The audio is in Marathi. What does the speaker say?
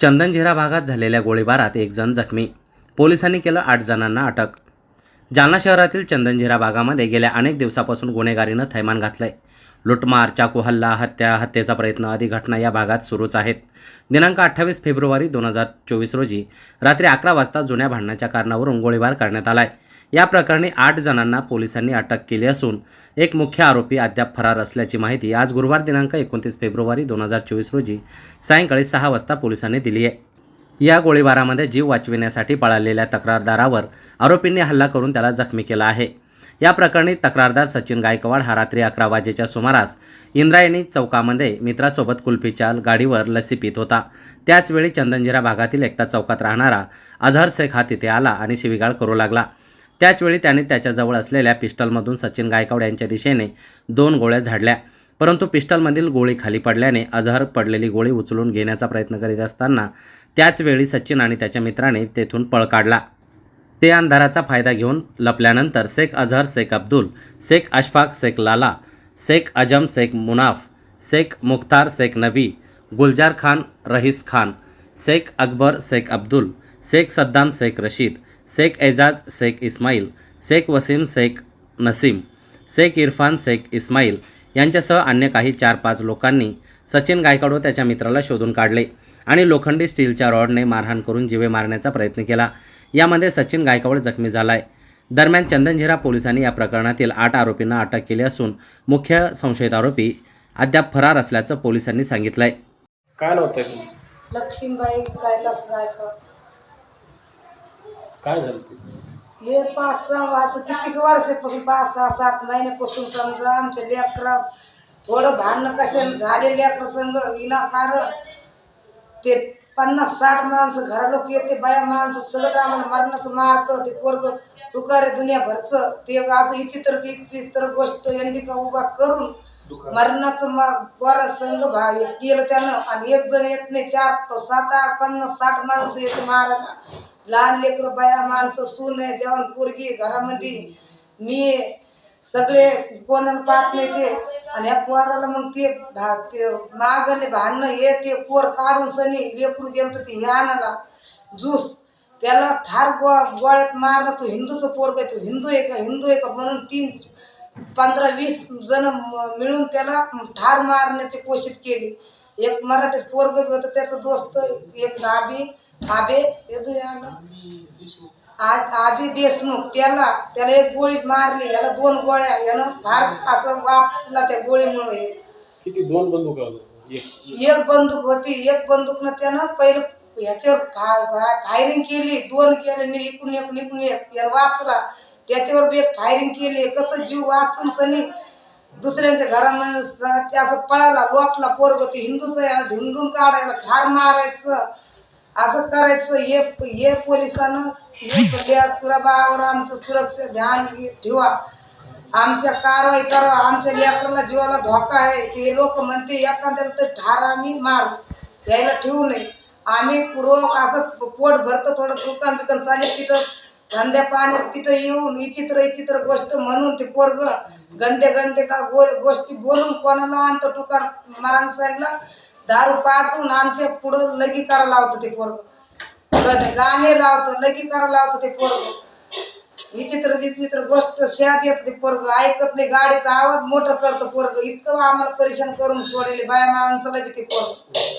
चंदनझिरा भागात झालेल्या गोळीबारात एक जण जखमी. पोलिसांनी केलं आठ जणांना अटक. जालना शहरातील चंदनझिरा भागामध्ये गेल्या अनेक दिवसापासून गुन्हेगारीनं थैमान घातलंय. लुटमार चाकू हल्ला हत्या हत्येचा प्रयत्न आदी घटना या भागात सुरूच आहेत. दिनांक अठ्ठावीस फेब्रुवारी दोन हजार चोवीस रोजी रात्री अकरा वाजता जुन्या भांडणाच्या कारणावरून गोळीबार करण्यात आला आहे या प्रकरणी आठ जणांना पोलिसांनी अटक केली असून एक मुख्य आरोपी अद्याप फरार असल्याची माहिती आज गुरुवार दिनांक एकोणतीस फेब्रुवारी दोन हजार चोवीस रोजी सायंकाळी सहा वाजता पोलिसांनी दिली आहे. या गोळीबारामध्ये जीव वाचविण्यासाठी पळालेल्या तक्रारदारावर आरोपींनी हल्ला करून त्याला जखमी केला आहे. या प्रकरणी तक्रारदार सचिन गायकवाड हा रात्री अकरा वाजेच्या सुमारास इंद्रायणी चौकामध्ये मित्रासोबत कुल्फीच्या गाडीवर लसी पित होता. त्याचवेळी चंदनजिरा भागातील एकता चौकात राहणारा अझहर शेख हा तिथे आला आणि शिवीगाळ करू लागला. त्याचवेळी त्याने त्याच्याजवळ असलेल्या पिस्टलमधून सचिन गायकवाड यांच्या दिशेने दोन गोळ्या झाडल्या. परंतु पिस्टलमधील गोळी खाली पडल्याने अझहर पडलेली गोळी उचलून घेण्याचा प्रयत्न करीत असताना त्याचवेळी सचिन आणि त्याच्या मित्राने तेथून पळ काढला. ते अंधाराचा फायदा घेऊन लपल्यानंतर शेख अझहर शेख अब्दुल शेख अशफाक शेख लाला शेख अजम शेख मुनाफ शेख मुख्तार शेख नबी गुलजार खान रहीस खान शेख अकबर शेख अब्दुल शेख सद्दाम शेख रशीद शेख एजाज शेख इस्माईल शेख वसीम शेख नसीम शेख इरफान शेख इस्माईल यांच्यासह अन्य काही चार पाच लोकांनी सचिन गायकवाड व त्याच्या मित्राला शोधून काढले आणि लोखंडी स्टीलच्या रॉडने मारहाण करून जिवे मारण्याचा प्रयत्न केला. यामध्ये सचिन गायकवाड जखमी झालाय. दरम्यान चंदनझिरा पोलिसांनी या प्रकरणातील आठ आरोपींना अटक केली असून मुख्य संशयित आरोपी अद्याप फरार असल्याचं पोलिसांनी सांगितलंय. काय नाव त्याचं लक्ष्मीबाई कैलास गायकवाड. काय झालं ते? हे पाच सहा असं किती वर्षापासून पाच सहा सात महिन्यापासून समजा आमच्या लेकरा थोडं भांडणं कशाने झाले लेकरं समजा विनाकारण. ते पन्नास साठ माणसं घरा लोक येते बाया माणसं सगळं आम्हाला मरणाचं मारतं ते पोरग टुकार दुनियाभरचं. ते असं विचित्र विचित्र गोष्ट यांनी का उभा करून मरणाचं मग बरं संघ भा हे केलं त्यानं आणि एक जण येत नाही चार सात आठ पन्नास साठ माणसं येते मारायला. लहान लेकरं बाया माणसं सून आहे जेवण पोरगी घरामध्ये मी सगळे कोणाला पाहत नाही ते. आणि ह्या पोराला मग ते भा ते मागले भांडणं हे ते पोर काढून सनी लेकरू गेलं तर ते हे आणायला. जूस. त्याला ठार गो गोळ्यात मारलं तो हिंदूचं पोरग आहे तू हिंदू आहे का हिंदू आहे का म्हणून तीन पंधरा वीस जण म- मिळून त्याला ठार मारण्याची कोशिश केली. एक मराठी पोरग बी होतं त्याचं दोस्त एक गाबी आबे आबी देशमुख त्याला त्याला एक गोळी मारली याला दोन गोळ्या यानं फार असं वापसला त्या गोळीमुळे. किती दोन बंदूक एक. बंदूक होती एक बंदूकनं त्यानं पहिलं ह्याच्यावर फायरिंग केली दोन केले मी इकडून एक इकडून एक यानं वाचला. त्याच्यावर बी एक फायरिंग केली कसं जीव वाचून सनी दुसऱ्यांच्या घरामध्ये ते असं पळाला लोपला पोरग ते हिंदूच याला धिंडून काढायला ठार मारायचं. असं करायचं हे हे पोलिसानं लेकराबावर आमचं सुरक्षा ध्यान ठेवा. आमच्या कारवाई करा आमच्या लेकराला जीवाला धोका आहे. हे लोक म्हणते एखाद्याला तर ठार आम्ही मारू यायला ठेवू नये. आम्ही रोज असं पोट भरतं थोडं दुकान बिकान चालेल तिथं. धंद्या पाण्यात तिथं येऊन विचित्र विचित्र गोष्ट म्हणून ते पोरग गंदे गंदे का गो गोष्टी बोलून कोणाला आणतं टुकार माणसाला दारू पाचून आमच्या पुढं लगी करा लावतं ते पोरग. गाणे लावतं लगी करा लावतं ते पोरग. विचित्र विचित्र गोष्ट शेत येत ते पोरग. ऐकत नाही गाडीचा आवाज मोठं करतं पोरग. इतकं आम्हाला परेशान करून सोडले बाया माणसाला बी ते पोरग.